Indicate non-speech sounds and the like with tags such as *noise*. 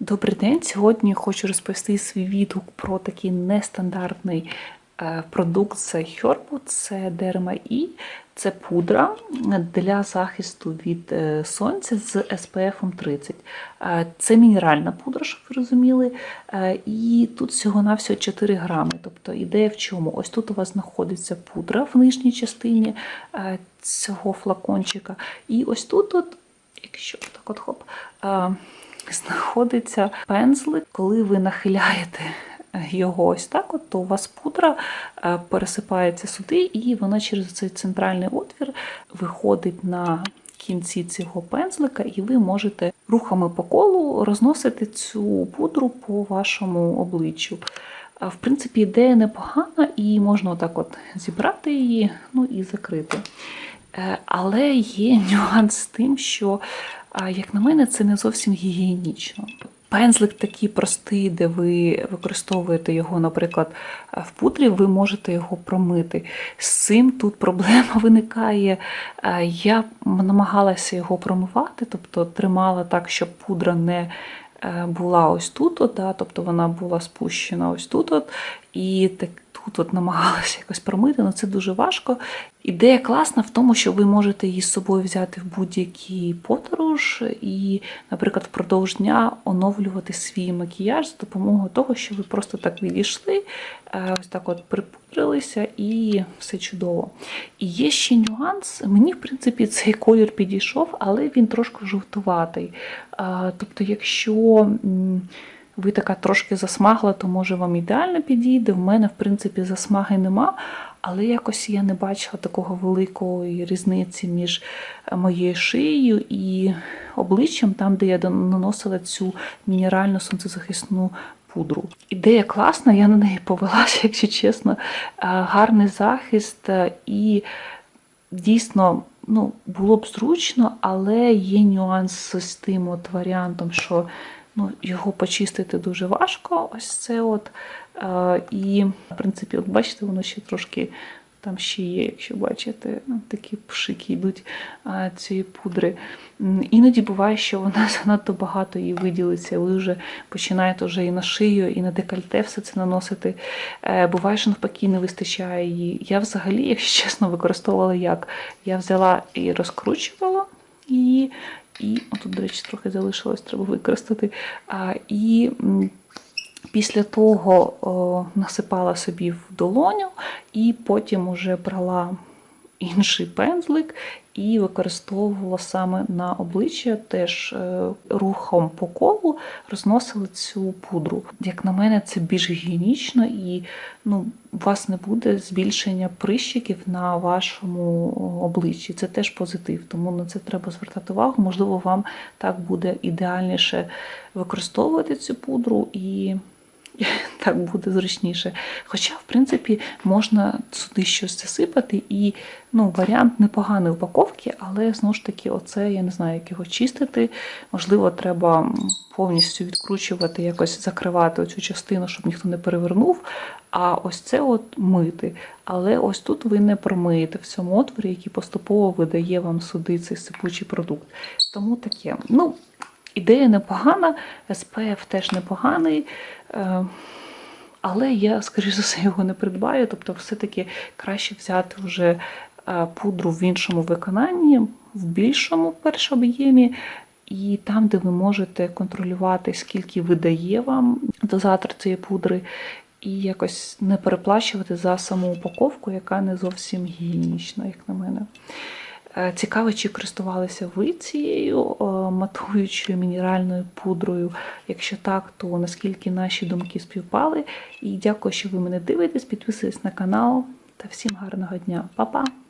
Добрий день. Сьогодні хочу розповісти свій відгук про такий нестандартний е, продукт з Хьорбу. Це Дерма І. Це пудра для захисту від е, сонця з SPF 30. Е, Це мінеральна пудра, щоб ви розуміли. І тут всього-навсього 4 грами. Тобто ідея в чому? Ось тут у вас знаходиться пудра в нижній частині цього флакончика. І ось тут, от, якщо так от хоп, знаходиться пензлик, коли ви нахиляєте його ось так, от, то у вас пудра е, пересипається сюди, і вона через цей центральний отвір виходить на кінці цього пензлика, і ви можете рухами по колу розносити цю пудру по вашому обличчю. В принципі, ідея непогана, і можна отак от зібрати її, ну і закрити. Е, Але є *laughs* нюанс з тим, що, а, як на мене, це не зовсім гігієнічно. Пензлик такий простий, де ви використовуєте його, наприклад, в пудрі, ви можете його промити. З цим тут *laughs* проблема виникає. Е, Я намагалася його промивати, тобто тримала так, щоб пудра не е, була ось тут, да, тобто вона була спущена ось тут, от, і так, тут от намагалася якось промити, але це дуже важко. Ідея класна в тому, що ви можете її з собою взяти в будь-який подорож і, наприклад, впродовж дня оновлювати свій макіяж за допомогою того, що ви просто так відійшли, е, ось так от припудрилися і все чудово. І є ще нюанс. Мені, в принципі, цей колір підійшов, але він трошки жовтуватий. Е, Тобто, якщо ви така трошки засмагла, то може вам ідеально підійде. В мене, в принципі, засмаги нема, але якось я не бачила такого великої різниці між е, моєю шиєю і обличчям, там, де я наносила цю мінеральну сонцезахисну пудру. Ідея класна, я на неї повелася, *laughs* якщо чесно. Е, Гарний захист е, і дійсно ну, було б зручно, але є нюанс з тим от варіантом, що ну, його почистити дуже важко. Ось це от. Е, І, в принципі, от бачите, воно ще трошки там ще є, якщо бачите, ну, такі пшики йдуть а, цієї пудри. Іноді буває, що вона *laughs* занадто багато її виділиться, ви вже починаєте вже і на шию, і на декольте все це наносити. Е, Буває, що навпаки не вистачає її. Я взагалі, *laughs* якщо чесно, використовувала як. Я взяла і розкручувала її, і отут, до речі, трохи залишилось, треба використати. І Після того насипала собі в долоню, і потім уже брала інший пензлик і використовувала саме на обличчя, теж е, рухом по колу розносила цю пудру. Як на мене, це більш гігієнічно і ну, у вас не буде збільшення прищиків на вашому обличчі. Це теж позитив, тому на це треба звертати увагу. Можливо, вам так буде ідеальніше використовувати цю пудру і *laughs* так буде зручніше. Хоча, в принципі, можна сюди щось засипати, і ну, варіант непоганої упаковки, але знову ж таки, оце я не знаю, як його чистити. Можливо, треба повністю відкручувати, якось закривати оцю частину, щоб ніхто не перевернув. А ось це от мити. Але ось тут ви не промиєте в цьому отворі, який поступово видає вам сюди цей сипучий продукт. Тому таке. Ну, Ідея непогана, SPF теж непоганий, е, але я, скоріш за все, його не придбаю. Тобто, все-таки краще взяти вже е, пудру в іншому виконанні, в більшому перш об'ємі. І там, де ви можете контролювати, скільки видає вам дозатор цієї пудри, і якось не переплачувати за саму упаковку, яка не зовсім гігієнічна, як на мене. Е, Цікаво, чи користувалися ви цією е, матуючою мінеральною пудрою. Якщо так, то наскільки наші думки співпали. І дякую, що ви мене дивитесь. Підписуйтесь на канал та всім гарного дня. Па-па!